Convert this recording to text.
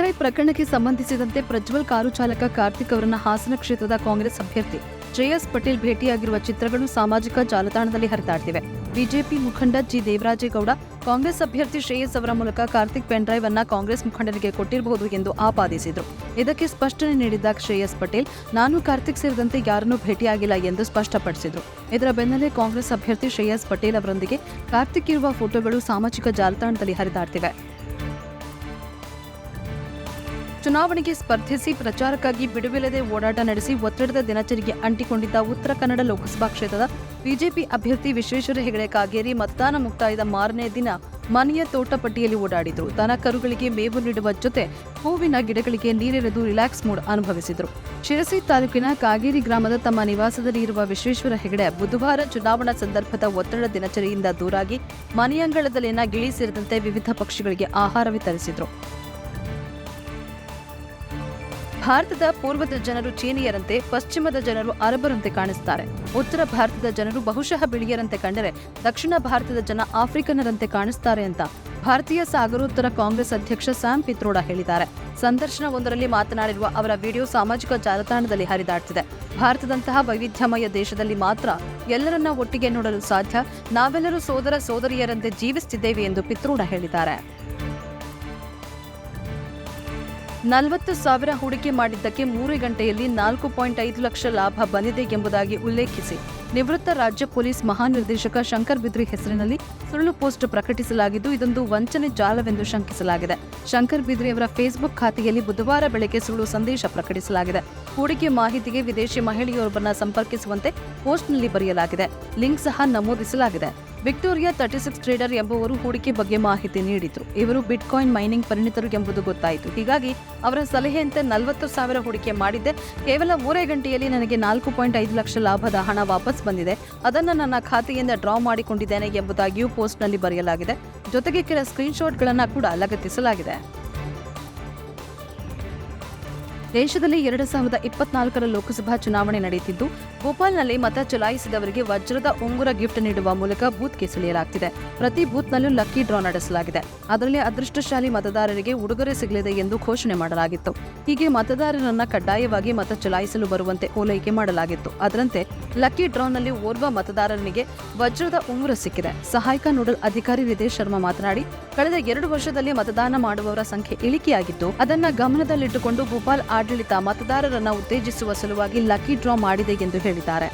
ಪ್ರಕರಣಕ್ಕೆ ಸಂಬಂಧಿಸಿದಂತೆ ಪ್ರಜ್ವಲ್ ಕಾರು ಚಾಲಕ ಕಾರ್ತಿಕ್ ಅವರನ್ನ ಹಾಸನ ಕ್ಷೇತ್ರದ ಕಾಂಗ್ರೆಸ್ ಅಭ್ಯರ್ಥಿ ಶ್ರೇಯಸ್ ಪಟೇಲ್ ಭೇಟಿಯಾಗಿರುವ ಚಿತ್ರಗಳು ಸಾಮಾಜಿಕ ಜಾಲತಾಣದಲ್ಲಿ ಹರಿದಾಡ್ತಿವೆ. ಬಿಜೆಪಿ ಮುಖಂಡ ಜಿ. ದೇವರಾಜೇಗೌಡ, ಕಾಂಗ್ರೆಸ್ ಅಭ್ಯರ್ಥಿ ಶ್ರೇಯಸ್ ಅವರ ಮೂಲಕ ಕಾರ್ತಿಕ್ ಪೆನ್ಡ್ರೈವ್ ಅನ್ನ ಕಾಂಗ್ರೆಸ್ ಮುಖಂಡರಿಗೆ ಕೊಟ್ಟಿರಬಹುದು ಎಂದು ಆಪಾದಿಸಿದರು. ಇದಕ್ಕೆ ಸ್ಪಷ್ಟನೆ ನೀಡಿದ್ದ ಶ್ರೇಯಸ್ ಪಟೇಲ್, ನಾನು ಕಾರ್ತಿಕ್ ಸೇರಿದಂತೆ ಯಾರನ್ನೂ ಭೇಟಿಯಾಗಿಲ್ಲ ಎಂದು ಸ್ಪಷ್ಟಪಡಿಸಿದರು. ಇದರ ಬೆನ್ನಲ್ಲೇ ಕಾಂಗ್ರೆಸ್ ಅಭ್ಯರ್ಥಿ ಶ್ರೇಯಸ್ ಪಟೇಲ್ ಅವರೊಂದಿಗೆ ಕಾರ್ತಿಕ್ ಇರುವ ಫೋಟೋಗಳು ಸಾಮಾಜಿಕ ಜಾಲತಾಣದಲ್ಲಿ ಹರಿದಾಡ್ತಿವೆ. ಚುನಾವಣೆಗೆ ಸ್ಪರ್ಧಿಸಿ ಪ್ರಚಾರಕ್ಕಾಗಿ ಬಿಡುವಿಲ್ಲದೆ ಓಡಾಟ ನಡೆಸಿ ಒತ್ತಡದ ದಿನಚರಿಗೆ ಅಂಟಿಕೊಂಡಿದ್ದ ಉತ್ತರ ಕನ್ನಡ ಲೋಕಸಭಾ ಕ್ಷೇತ್ರದ ಬಿಜೆಪಿ ಅಭ್ಯರ್ಥಿ ವಿಶ್ವೇಶ್ವರ ಹೆಗಡೆ ಕಾಗೇರಿ ಮತದಾನ ಮುಕ್ತಾಯದ ಮಾರನೇ ದಿನ ಮನೆಯ ತೋಟಪಟ್ಟಿಯಲ್ಲಿ ಓಡಾಡಿದರು. ದನ ಕರುಗಳಿಗೆ ಮೇವು ನೀಡುವ ಜೊತೆ ಹೂವಿನ ಗಿಡಗಳಿಗೆ ನೀರೆರೆದು ರಿಲ್ಯಾಕ್ಸ್ ಮೂಡ್ ಅನುಭವಿಸಿದರು. ಶಿರಸಿ ತಾಲೂಕಿನ ಕಾಗೇರಿ ಗ್ರಾಮದ ತಮ್ಮ ನಿವಾಸದಲ್ಲಿ ಇರುವ ವಿಶ್ವೇಶ್ವರ ಹೆಗಡೆ ಬುಧವಾರ ಚುನಾವಣಾ ಸಂದರ್ಭದ ಒತ್ತಡ ದಿನಚರಿಯಿಂದ ದೂರಾಗಿ ಮನೆಯಂಗಳದಲ್ಲಿನ ಗಿಳಿ ಸೇರಿದಂತೆ ವಿವಿಧ ಪಕ್ಷಿಗಳಿಗೆ ಆಹಾರ ವಿತರಿಸಿದ್ರು. ಭಾರತದ ಪೂರ್ವದ ಜನರು ಚೀನಿಯರಂತೆ, ಪಶ್ಚಿಮದ ಜನರು ಅರಬರಂತೆ ಕಾಣಿಸ್ತಾರೆ. ಉತ್ತರ ಭಾರತದ ಜನರು ಬಹುಶಃ ಬಿಳಿಯರಂತೆ ಕಂಡರೆ, ದಕ್ಷಿಣ ಭಾರತದ ಜನ ಆಫ್ರಿಕನ್ನರಂತೆ ಕಾಣಿಸ್ತಾರೆ ಅಂತ ಭಾರತೀಯ ಸಾಗರೋತ್ತರ ಕಾಂಗ್ರೆಸ್ ಅಧ್ಯಕ್ಷ ಸ್ಯಾಮ್ ಪಿತ್ರೋಡ ಹೇಳಿದ್ದಾರೆ. ಸಂದರ್ಶನವೊಂದರಲ್ಲಿ ಮಾತನಾಡಿರುವ ಅವರ ವಿಡಿಯೋ ಸಾಮಾಜಿಕ ಜಾಲತಾಣದಲ್ಲಿ ಹರಿದಾಡ್ತಿದೆ. ಭಾರತದಂತಹ ವೈವಿಧ್ಯಮಯ ದೇಶದಲ್ಲಿ ಮಾತ್ರ ಎಲ್ಲರನ್ನ ಒಟ್ಟಿಗೆ ನೋಡಲು ಸಾಧ್ಯ. ನಾವೆಲ್ಲರೂ ಸೋದರ ಸೋದರಿಯರಂತೆ ಜೀವಿಸುತ್ತಿದ್ದೇವೆ ಎಂದು ಪಿತ್ರೋಡ ಹೇಳಿದ್ದಾರೆ. ನಲವತ್ತು ಸಾವಿರ ಹೂಡಿಕೆ ಮಾಡಿದ್ದಕ್ಕೆ ಮೂರು ಗಂಟೆಯಲ್ಲಿ ನಾಲ್ಕು ಪಾಯಿಂಟ್ ಐದು ಲಕ್ಷ ಲಾಭ ಬಂದಿದೆ ಎಂಬುದಾಗಿ ಉಲ್ಲೇಖಿಸಿ ನಿವೃತ್ತ ರಾಜ್ಯ ಪೊಲೀಸ್ ಮಹಾನಿರ್ದೇಶಕ ಶಂಕರ್ ಬಿದ್ರಿ ಹೆಸರಿನಲ್ಲಿ ಸುಳ್ಳು ಪೋಸ್ಟ್ ಪ್ರಕಟಿಸಲಾಗಿದ್ದು, ಇದೊಂದು ವಂಚನೆ ಜಾಲವೆಂದು ಶಂಕಿಸಲಾಗಿದೆ. ಶಂಕರ್ ಬಿದ್ರಿ ಅವರ ಫೇಸ್ಬುಕ್ ಖಾತೆಯಲ್ಲಿ ಬುಧವಾರ ಬೆಳಗ್ಗೆ ಸುಳ್ಳು ಸಂದೇಶ ಪ್ರಕಟಿಸಲಾಗಿದೆ. ಹೂಡಿಕೆ ಮಾಹಿತಿಗೆ ವಿದೇಶಿ ಮಹಿಳೆಯೊಬ್ಬರನ್ನ ಸಂಪರ್ಕಿಸುವಂತೆ ಪೋಸ್ಟ್ನಲ್ಲಿ ಬರೆಯಲಾಗಿದೆ. ಲಿಂಕ್ ಸಹ ನಮೂದಿಸಲಾಗಿದೆ. ವಿಕ್ಟೋರಿಯಾ ತರ್ಟಿ ಸಿಕ್ಸ್ ಟ್ರೇಡರ್ ಎಂಬುವರು ಹೂಡಿಕೆ ಬಗ್ಗೆ ಮಾಹಿತಿ ನೀಡಿದ್ರು. ಇವರು ಬಿಟ್ಕಾಯಿನ್ ಮೈನಿಂಗ್ ಪರಿಣಿತರು ಎಂಬುದು ಗೊತ್ತಾಯಿತು. ಹೀಗಾಗಿ ಅವರ ಸಲಹೆಯಂತೆ ನಲವತ್ತು ಸಾವಿರ ಹೂಡಿಕೆ ಮಾಡಿದ್ದೆ. ಕೇವಲ ಮೂರೇ ಗಂಟೆಯಲ್ಲಿ ನನಗೆ ನಾಲ್ಕು ಪಾಯಿಂಟ್ ಐದು ಲಕ್ಷ ಲಾಭದ ಹಣ ವಾಪಸ್ ಬಂದಿದೆ. ಅದನ್ನು ನನ್ನ ಖಾತೆಯಿಂದ ಡ್ರಾ ಮಾಡಿಕೊಂಡಿದ್ದೇನೆ ಎಂಬುದಾಗಿಯೂ ಪೋಸ್ಟ್ನಲ್ಲಿ ಬರೆಯಲಾಗಿದೆ. ಜೊತೆಗೆ ಕೆಲ ಸ್ಕ್ರೀನ್ಶಾಟ್ಗಳನ್ನು ಕೂಡ ಲಗತ್ತಿಸಲಾಗಿದೆ. ದೇಶದಲ್ಲಿ ಎರಡು ಸಾವಿರದ ಇಪ್ಪತ್ನಾಲ್ಕರ ಲೋಕಸಭಾ ಚುನಾವಣೆ ನಡೆಯುತ್ತಿದ್ದು, ಭೋಪಾಲ್ನಲ್ಲಿ ಮತ ಚಲಾಯಿಸಿದವರಿಗೆ ವಜ್ರದ ಉಂಗುರ ಗಿಫ್ಟ್ ನೀಡುವ ಮೂಲಕ ಬೂತ್ಗೆ ಸೆಳೆಯಲಾಗ್ತಿದೆ ಪ್ರತಿ ಬೂತ್ನಲ್ಲೂ ಲಕ್ಕಿ ಡ್ರಾ ನಡೆಸಲಾಗಿದೆ. ಅದರಲ್ಲಿ ಅದೃಷ್ಟಶಾಲಿ ಮತದಾರರಿಗೆ ಉಡುಗೊರೆ ಸಿಗಲಿದೆ ಎಂದು ಘೋಷಣೆ ಮಾಡಲಾಗಿತ್ತು. ಹೀಗೆ ಮತದಾರರನ್ನ ಕಡ್ಡಾಯವಾಗಿ ಮತ ಚಲಾಯಿಸಲು ಬರುವಂತೆ ಓಲೈಕೆ ಮಾಡಲಾಗಿತ್ತು. ಅದರಂತೆ, ಲಕ್ಕಿ ಡ್ರಾನಲ್ಲಿ ಓರ್ವ ಮತದಾರನಿಗೆ ವಜ್ರದ ಉಂಗುರ ಸಿಕ್ಕಿದೆ. ಸಹಾಯಕ ನೋಡಲ್ ಅಧಿಕಾರಿ ವಿಜಯ್ ಶರ್ಮಾ ಮಾತನಾಡಿ, ಕಳೆದ ಎರಡು ವರ್ಷದಲ್ಲಿ ಮತದಾನ ಮಾಡುವವರ ಸಂಖ್ಯೆ ಇಳಿಕೆಯಾಗಿದ್ದು, ಅದನ್ನ ಗಮನದಲ್ಲಿಟ್ಟುಕೊಂಡು ಭೋಪಾಲ್ ಆಡಳಿತ ಮತದಾರರನ್ನು ಉತ್ತೇಜಿಸುವ ಸಲುವಾಗಿ ಲಕ್ಕಿ ಡ್ರಾ ಮಾಡಿದೆ ಎಂದು ಹೇಳಿದ್ದಾರೆ.